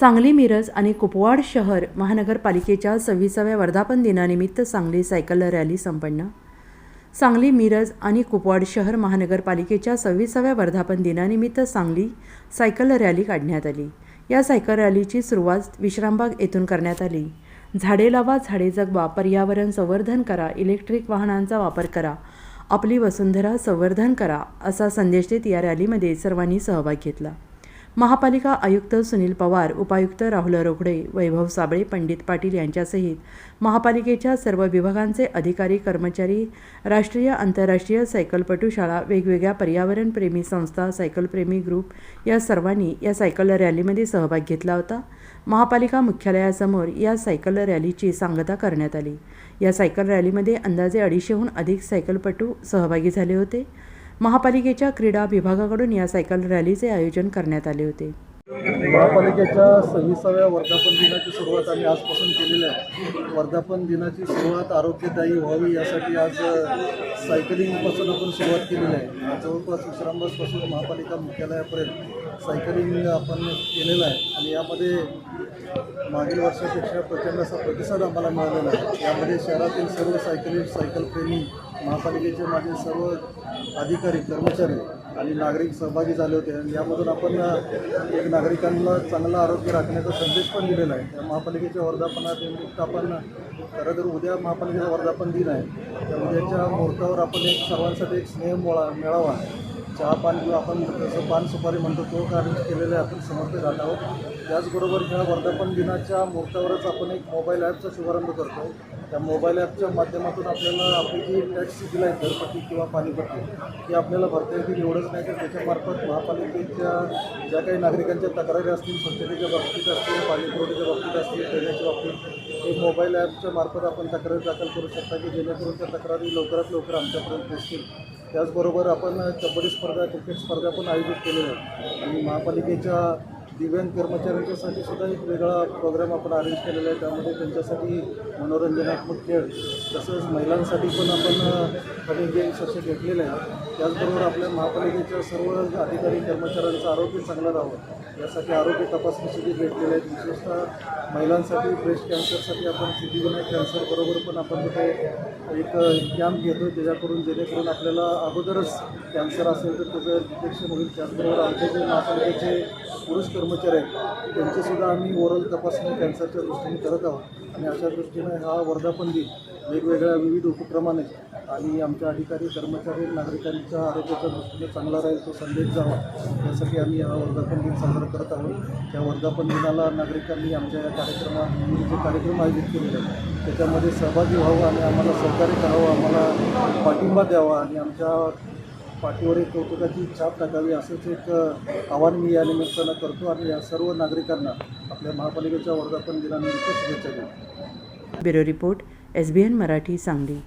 सांगली मिरज आणि कुपवाड शहर महानगरपालिकेच्या सव्वीसाव्या वर्धापन दिनानिमित्त सांगली सायकल रॅली संपन्न. सांगली मिरज आणि कुपवाड शहर महानगरपालिकेच्या सव्वीसाव्या वर्धापन दिनानिमित्त सांगली सायकल रॅली काढण्यात आली. या सायकल रॅलीची सुरुवात विश्रामबाग येथून करण्यात आली. झाडे लावा झाडे जगवा पर्यावरण संवर्धन करा इलेक्ट्रिक वाहनांचा वापर करा आपली वसुंधरा संवर्धन करा असा संदेश देत या रॅलीमध्ये सर्वांनी सहभाग घेतला. महापालिका आयुक्त सुनील पवार उपायुक्त राहुल रोखडे वैभव साबळे पंडित पाटील यांच्यासहित महापालिकेच्या सर्व विभागांचे अधिकारी कर्मचारी राष्ट्रीय आंतरराष्ट्रीय सायकलपटू शाळा वेगवेगळ्या पर्यावरणप्रेमी संस्था सायकलप्रेमी ग्रुप या सर्वांनी या सायकल रॅलीमध्ये सहभाग घेतला होता. महापालिका मुख्यालयासमोर या सायकल रॅलीची सांगता करण्यात आली. या सायकल रॅलीमध्ये अंदाजे अडीचशेहून अधिक सायकलपटू सहभागी झाले होते. महापालिकेच्या क्रीडा विभागाकडून या सायकल रॅलीचे आयोजन करण्यात आले होते. महापालिकेच्या सव्वीसाव्या वर्धापन दिनाची सुरुवात आम्ही आजपासून केलेली आहे. वर्धापन दिनाची सुरुवात आरोग्यदायी व्हावी यासाठी आज सायकलिंगपासून आपण सुरुवात केलेली आहे. जवळपास विश्रामबागपासून महापालिका मुख्यालयापर्यंत सायकलिंग आपण केलेलं आहे. आणि यामध्ये मागील वर्षापेक्षा प्रचंड असा प्रतिसाद आम्हाला मिळालेला आहे. यामध्ये शहरातील सर्व सायकलिस्ट सायकलप्रेमी महापालिकेचे माझे सर्व अधिकारी कर्मचारी आणि नागरिक सहभागी झाले होते. आणि यामधून आपण एक नागरिकांना चांगलं आरोग्य राखण्याचा संदेश पण दिलेला आहे. त्या महापालिकेच्या वर्धापनानिमित्त आपण खरं तर उद्या महापालिकेचा वर्धापन दिन आहे. त्या उद्याच्या मुहूर्तावर आपण एक सर्वांसाठी एक स्नेह मोळा मेळावा चहा पान किंवा आपण जसं पान सुपारी म्हणतो तो कार्य केलेलं आहे आपण समर्पित राहत आहोत. त्याचबरोबर ह्या वर्धापन दिनाच्या मुहूर्तावरच आपण एक मोबाईल ॲपचा शुभारंभ करतो. त्या मोबाईल ॲपच्या माध्यमातून आपल्याला आपली जी टॅक्स दिला आहे घरपट्टी किंवा पाणीपट्टी ती आपल्याला भरता येतील एवढंच नाही तर त्याच्यामार्फत महापालिकेच्या ज्या काही नागरिकांच्या तक्रारी असतील स्वच्छतेच्या बाबतीत असतील पाणीपुरवठ्याच्या बाबतीत असतील ड्रेनेजच्या बाबतीत हे मोबाईल ॲपच्या मार्फत आपण तक्रारी दाखल करू शकता की जेणेकरून त्या तक्रारी लवकरात लवकर आमच्यापर्यंत पोहोचतील. त्याचबरोबर आपण कबड्डी स्पर्धा स्पर्धा क्रिकेट स्पर्धा पण आयोजित केलेल्या आहेत. आणि महापालिकेच्या दिव्यांग कर्मचाऱ्यांच्यासाठी सुद्धा एक वेगळा प्रोग्राम आपण अरेंज केलेला आहे. त्यामध्ये त्यांच्यासाठी मनोरंजनात्मक खेळ तसंच महिलांसाठी पण आपण काही गेम्स असे घेतलेले आहेत त्याचबरोबर आपल्या महापालिकेच्या सर्व अधिकारी कर्मचाऱ्यांचं आरोग्य चांगलं राहावं यासाठी आरोग्य तपासणी शिबिर घेतलेले आहेत विशेषतः महिलांसाठी ब्रेस्ट कॅन्सरसाठी आपण सिद्धिविनायक कॅन्सरबरोबर पण आपण तिथे एक कॅम्प घेतो त्याच्याकडून जेणेकरून आपल्याला अगोदरच कॅन्सर असेल तर त्याचं डिटेक्शन होईल. त्याचबरोबर आमच्या जे महापालिकेचे पुरुष कर्मचारी आहेत. त्यांचीसुद्धा आम्ही ओरल तपासणी कॅन्सरच्या दृष्टीने करत आहोत. आणि अशा दृष्टीने हा वर्धापन दिन वेगवेगळ्या विविध उपक्रमाने आणि आमच्या अधिकारी कर्मचारी नागरिकांच्या आरोग्याच्या दृष्टीने चांगला राहील तो संदेश जावा यासाठी आम्ही हा वर्धापन दिन साजरा करत आहोत. त्या वर्धापन दिनाला नागरिकांनी आमच्या या कार्यक्रमात जे कार्यक्रम आयोजित केलेले आहेत त्याच्यामध्ये सहभागी व्हावं आणि आम्हाला सहकार्य करावं आम्हाला पाठिंबा द्यावा आणि आमच्या पाठीवर एक कौतुकाची छाप टाकावी असंच एक आव्हान मी या निमित्तानं करतो आणि या सर्व नागरिकांना आपल्या महापालिकेच्या वर्धापन दिनानिमित्त शुभेच्छा देतो. Bureau report S B N Marathi Sangli.